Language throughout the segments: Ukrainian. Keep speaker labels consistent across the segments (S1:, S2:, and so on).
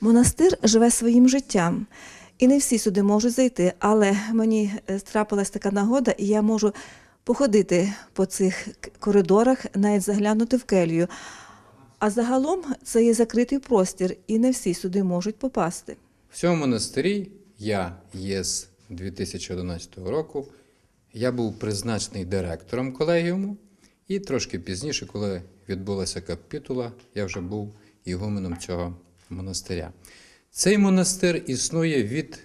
S1: Монастир живе своїм життям, і не всі сюди можуть зайти, але мені е, трапилась така нагода, і я можу походити по цих коридорах, навіть заглянути в келію. А загалом це є закритий простір, і не всі сюди можуть попасти.
S2: В цьому монастирі я є з 2011 року. Я був призначений директором колегіуму, і трошки пізніше, коли відбулася капітула, я вже був ігуменом цього монастиря. Цей монастир існує від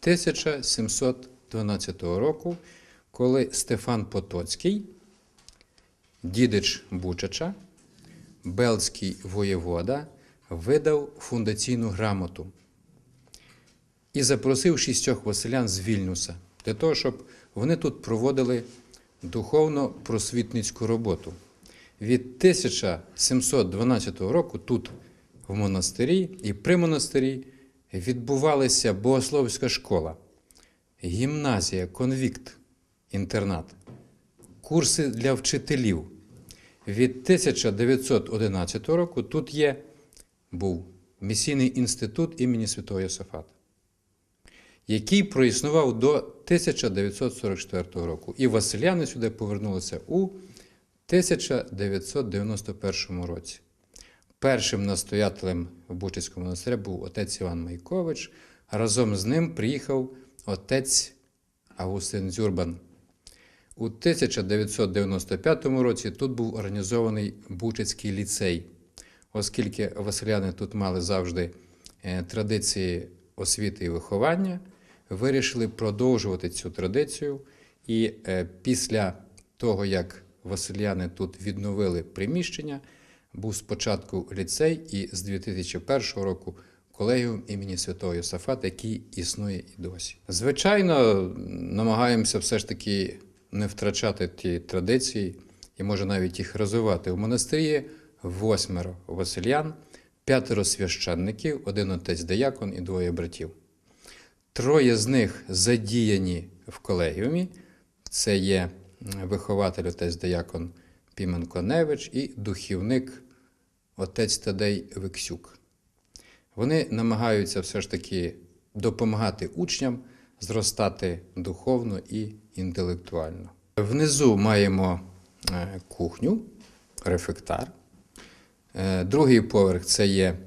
S2: 1712 року, коли Стефан Потоцький, дідич Бучача, Белський воєвода, видав фундаційну грамоту і запросив шістьох василян з Вільнюса для того, щоб вони тут проводили духовно-просвітницьку роботу. Від 1712 року тут, в монастирі і при монастирі, відбувалася богословська школа, гімназія, конвікт, інтернат, курси для вчителів. Від 1911 року тут є був місійний інститут імені Святого Йосифата який проіснував до 1944 року. І Василяни сюди повернулися у 1991 році. Першим настоятелем в Бучицькому монастирі був отець Іван Майкович. Разом з ним приїхав отець Августин Дзюрбан. У 1995 році тут був організований Бучицький ліцей, оскільки Василяни тут мали завжди е, традиції освіти і виховання, вирішили продовжувати цю традицію. І е, після того, як Василяни тут відновили приміщення, був спочатку ліцей і з 2001 року колегіум імені Святого Йосафата, який існує і досі. Звичайно, намагаємося все ж таки не втрачати ті традиції і може навіть їх розвивати. У монастирі восьмеро Василян, п'ятеро священників, один отець деякон і двоє братів. Троє з них задіяні в колегіумі. Це є вихователь отець деякон Піменко Невич і духівник отець Тадей Виксюк. Вони намагаються все ж таки допомагати учням зростати духовно і інтелектуально. Внизу маємо е, кухню, рефектар. Е, Другий поверх це є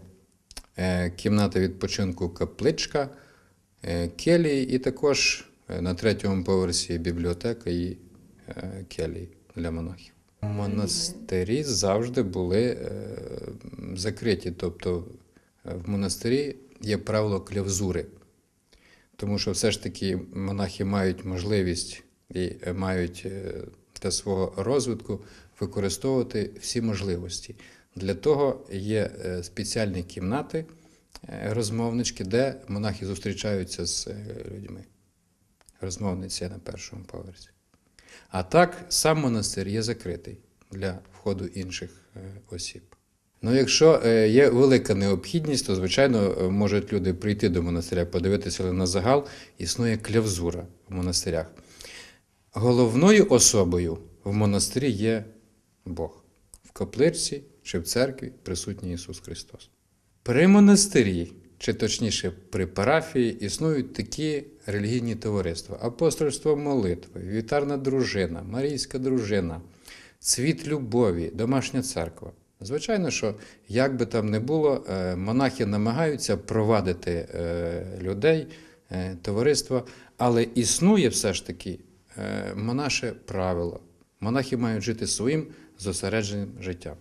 S2: е, кімната відпочинку капличка, келії, і також на третьому поверсі бібліотека і келії для монахів. Монастирі завжди були е, закриті, тобто е, в монастирі є правило клявзури, тому що все ж таки монахи мають можливість і е, мають для свого розвитку використовувати всі можливості. Для того є спеціальні кімнати, розмовнички, де монахи зустрічаються з людьми. Розмовниця на першому поверсі. А так, сам монастир є закритий для входу інших е, осіб. Ну, якщо е, є велика необхідність, то, звичайно, е, можуть люди прийти до монастиря, подивитися, але на загал існує клявзура в монастирях. Головною особою в монастирі є Бог. В капличці чи в церкві присутній Ісус Христос. При монастирі, чи точніше при парафії, існують такі релігійні товариства: апостольство молитви, вітарна дружина, Марійська дружина, цвіт любові, домашня церква. Звичайно, що як би там не було, е, монахи намагаються провадити е, людей, е, товариства, але існує все ж таки монаше правило. Монахи мають жити своїм зосередженим життям.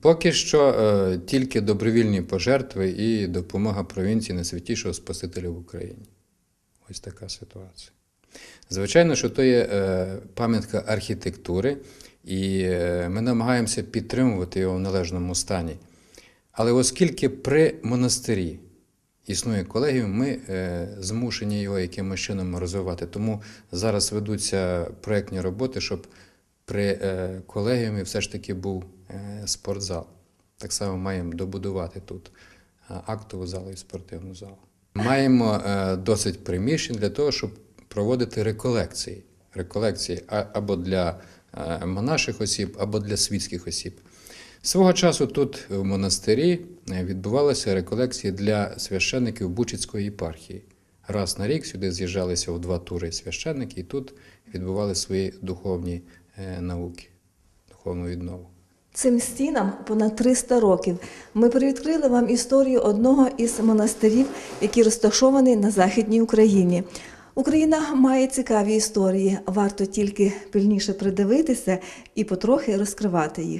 S2: Поки що е, тільки добровільні пожертви і допомога провінції найсвятішого Спасителя в Україні. Ось така ситуація. Звичайно, що то є е, пам'ятка архітектури, і е, ми намагаємося підтримувати його в належному стані. Але оскільки при монастирі існує колегіум, ми е, змушені його якимось чином розвивати. Тому зараз ведуться проєктні роботи, щоб при е, колегіумі все ж таки був е, спортзал. Так само маємо добудувати тут е, актову залу і спортивну залу. Маємо досить приміщень для того, щоб проводити реколекції. Реколекції або для монаших осіб, або для світських осіб. Свого часу тут в монастирі відбувалися реколекції для священників Бучицької єпархії. Раз на рік сюди з'їжджалися в два тури священники, і тут відбували свої духовні науки, духовну віднову.
S1: Цим стінам понад 300 років. Ми привідкрили вам історію одного із монастирів, який розташований на Західній Україні. Україна має цікаві історії, варто тільки пильніше придивитися і потрохи розкривати їх.